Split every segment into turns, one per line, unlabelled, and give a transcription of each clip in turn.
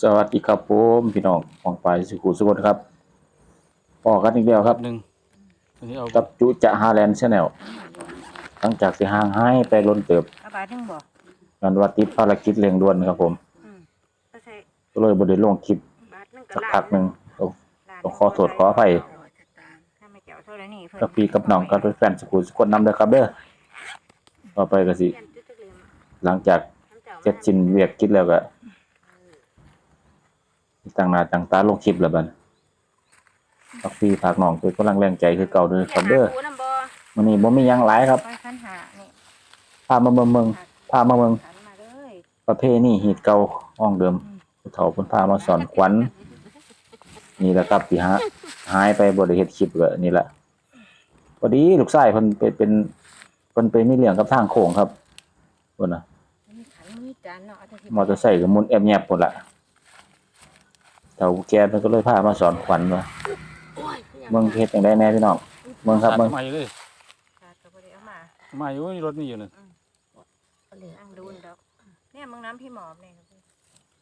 สวัสดีครับผมพี่น้องของฝ่ายสุขุมสุขนครับพอกันอีกแล้วครับ
หนึ่งอันนี้เอา
กับจุจะฮาแลนด์ชาแนลหลังจากที่ห่างหายไปล้นเติบ
อาบาทหนึงบ่
งานวัดติดภารกิจเร่งด่วนครับผม
อืมก็ใช่
ก็เลยบ่ได้ลงคลิป
บาทหนึงก็
สัก
ล้า
พักหนึ่งต้อง
ล้าน
ต้องขอโทษขออภัย
ถ้าไม่เกี่ยวเท่าไหร่นี่เพิ่น
กับพี่กับน้องกับแฟนสุขุมสุขนนำเด้อครับเด้อต่อไปก็สิ
เปลี่ยนจุดจักเหลี่ยม
หลังจาก
น้ำเจ้า
เสร็จสิ้นเวียกกิจแล้วก็ ตั้งหน้าตั้งตาลงคลิปแล้วบัดพักพี่พักน้องเป็นกำลังแรงใจคือเก่าเด้อครับเด้อ
หาปูน้ำบ่
มื้อนี้บ่มีหยังหลายครับ
ไปคันหานี่
พามาเมืองเมืองพามาเมือง
ขันมาเลย
ประเพณีฮีตเก่าห้องเดิมผู้เฒ่าเพิ่นพามาสอนขวัญนี่แหละครับที่หาหายไปบ่ได้เฮ็ดคลิปก็นี่แหละพอดีลูกชายเพิ่นเป็นเป็นเพิ่นไปมีเรื่องกับทางโค้งครับเพิ่นน่ะ
มีขันมีจานเนาะเอาแต่ที่
มอเตอร์ไซค์ก็หมุนแอบแยบพุ่นล่ะ เฒ่าแก่เพิ่นก็เลยพามาสอนขวัญว่า
โอ้ยคือหยัง
เมืองเฮ็ดจังได๋แน่พี่น้องเมืองครับเมือง
ใหม่เลย
ขาดก็บ่ได้เอามา
ใหม่อยู่นี่รถนี่อยู่นั่น
เอาเหลืออังดูนดอกเนี่ยมึงน้ำพี่หมอบนี่ครับ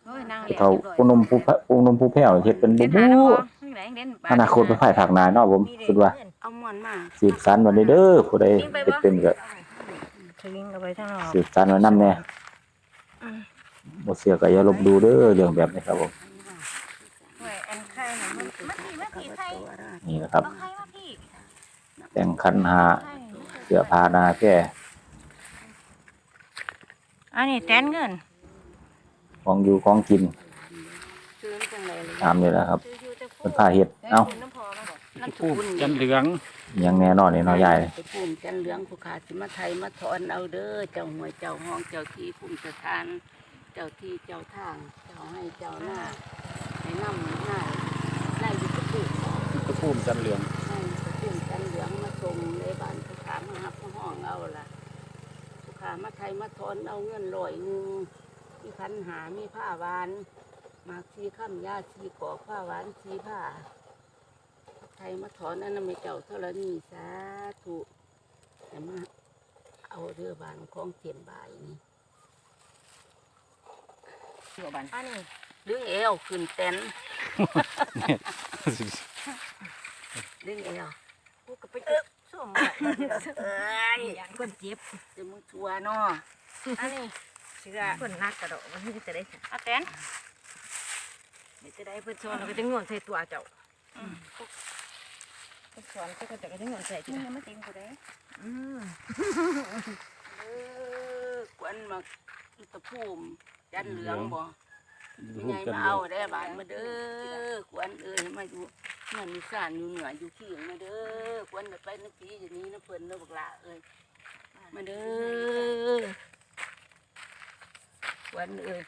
เฮ้ยนางเหลีย
เฒ่าผู้หนุ่มผู้พะผู้หนุ่มผู้แพ้วเฮ็ดเป็น
เด่
บู๊
นหาแล้ว
บู๊
บ่ข้างไหนเด่นบาท
อนาคตไปภายภาคหน้าเนาะผมคิดว่า
เอาม่วนมา
สืบสานไว้เด้อผู้ใด
ทิ้งไป
เฮ็ด
บ่
เป็นก็
ทิ้งเอาไปทางนอก
สืบสานไว้นำแน่บ่เชื่อก็อย่าลบหลู่เด้อเรื่องแบบนี้ครับผม
เฮ้ยอันไข่น่ะมันมาพี่มาพี่ไข่
นี่นะครับ
เอาไข่มาพี่
แต่งคันหา
ไข่
เสื้อผ้าหนาแก่
อันนี้แตนเงิน
ของอยู่ของกิน
ซื้อจังเลยเลย
ตามนี่แหละครับ
ซื้ออยู่แต่
เป็นผ้าเฮ็ดเอ้า
น้ำพอมาบอก
ผู้จันเหลือง
อิหยังแน่นอนนี่เนาะยาย
ไปภูมิจันเหลืองผู้ขาสิมาไทยมาถอนเอาเด้อเจ้าหวยเจ้าห้องเจ้าที่ภูมิสถาน เจ้าที่เจ้าทาง เจ้าให้เจ้าหน้าให้นำหน้าได้อยู่กับผู้
กระ พุ่มจันเหลือง
ให้ไปภูมิจันเหลืองมาส่งในบ้านผู้ขามาหับมาห้องเอาล่ะผู้ขามาไทยมาถอนเอาเงินลอยหนึ่งมีพันหามีผ้าหวานหมากชีข้ามยาชีกอกผ้าหวานชีผ้าไทยมาถอนอันนั้นไม่เจ้าเท่านี้สาธุแต่มาเอาเรือบานของเทียนบ่ายนี่
เดี๋ยวบันอันนี้
ดึงเอวขึ้นเต้น ดึงเอว
กูก็ไปจุดส้มแบบเอ้ยยันคนเจ็บ
จะมึงชัวเนาะ
อันนี้เชื่อคนนักกระโดดมันจะได้อาแตนไม่จะได้เพื่อนชวนเราก็จะง่วนใส่ตัวเจ้าเพื่อนชวนก็จะก็จะง่วนใส่ที่นี่ไม่เต็มกูได้อืม
เออกวนมาอีตะพูมจันเหลืองบ่ไม่
พุ่
ไง
มจัน
มา
เหลือ
เอา
ง
ได้บานมาเด้อกวนเอ้ยมาอยู่ เงินมีสานอยู่เหนืออยู่ขี้งมาเด้อกวนไปน้ำปีอย่างนี้น้ำเพิ่นน้ำบักละเอ้ยมาเด้อขวัญเอ้ย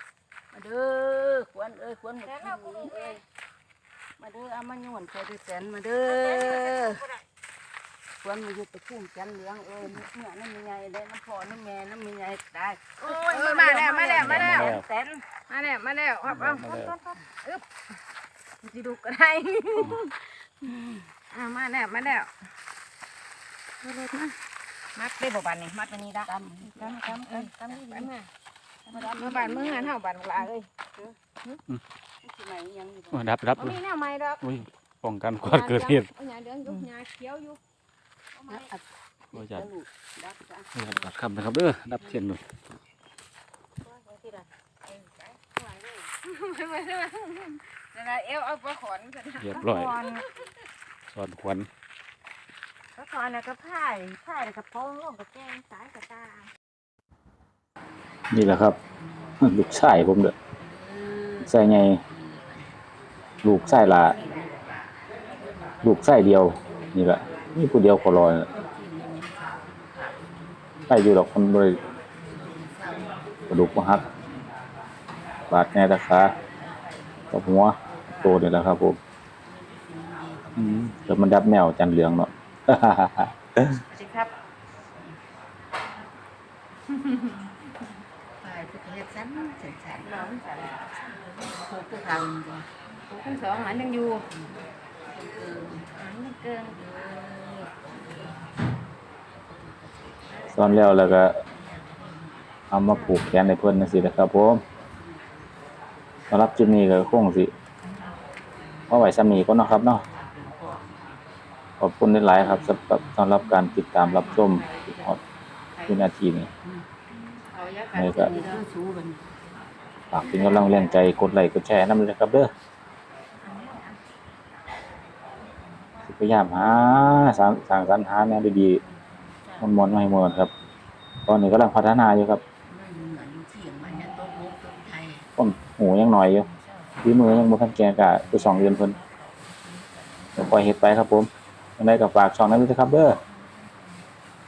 มาเด้อขวัญเอ้ยขวัญมากินนี้เอ้ยมาเด้อเอามาโยนใส่ด้วยแสนมาเด้อขวัญมาอยู่ตะพุ่มจันเหลืองเอ้ยเนี่ยน้ำมีไงได้น้ำพอน้ำแม่น้ำมีไงได้
โอ้ยมาแล้วมาแล้วมาแล้ว
แสน
มาแล้วมาแล้วครับเอา
มาแล้ว
อึ๊บจะดูก็ได้อ่ามาแล้วมาแล้วมัดได้บ่บานนี่มัดวันนี้ละ
กำกำกำกำกำนี่
บาน
ดี
มามาบานมือหันเฮาบานกลาเลย
ที่ไหนยังอยู่
โอ้ยดับดับ
บ่
เลย
มีแนวใหม่ดอก
อุ้ยป้องกันความเกิดเหตุ
เอาหญ้าเหลืองอยู่หญ้าเขียวอยู่เอาใหม่
นะอัด
โอ้ยจัด
ลูกดับจ้ะ
โอ้ยดับคำนะครับเด้อดับเทียนเลย
ที่ใดเอ้ยไปหวานเลย นั่นน่ะเอวเอาปลาขอนกัน
เรียบร้อย
ขอน
สอนขวัญ
ปลาขอนน่ะก็พายพายแล้วก็โป้งลงกับแกงสายกับตา
นี่แหละครับ ลูกชายผมเด้อใส่ไงลูกชายหละลูกชายเดียว นี่แหละมีผู้เดียวก็รอน่ะไปอยู่ดอกคนบ่ได้กระดูกบ่หักบาดแน่ตะขากับหัว โตนี่แหละครับผมอืมแต่มันดับแนวจันเหลืองเนาะ
สวัสดีครับ
ไปทุกเฮ็ดสันสันสัน
น้องสัน
ถูกทุกทำบ่
ทั้งสองอันยังอยู่
เออ
อันยังเกิน
ซ้อนแล้วแล้วก็เอามาผูกแขนในเพิ่นจังซี่นะครับผมสำหรับจุดนี้ก็คงสิ เอาไหว้ซ้ำนี้ก็นาะครับเนาะขอบคุณหลายๆครับสำหรับสำหรับการติดตามรับชมวินาทีนี้
เอายากันเส้นนี่ก็
ฝากเป็นกำลังแรงใจกดไลค์กดแชร์นำเลยครับเด้อสิพยายามหาสางสร้างสรรหาแนวดีๆมวนๆมาให้หมดครับ ตอนนี้กำลังพัฒนาอยู่ครับ
มันเหมือนเถียงมันเนี่ยตกมุกตกไทย
ผมหูยังหน่อยอยู่ ฝีมือยังบ่ทันแก่กะคือสองเดือนเพิ่นปล่อยเห็ดไปครับผมยังไงก็ฝากช่องนั้นด้วยนะครับเด้อ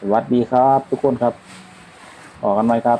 สวัสดีครับ ทุกคนครับออกกันไหมครับ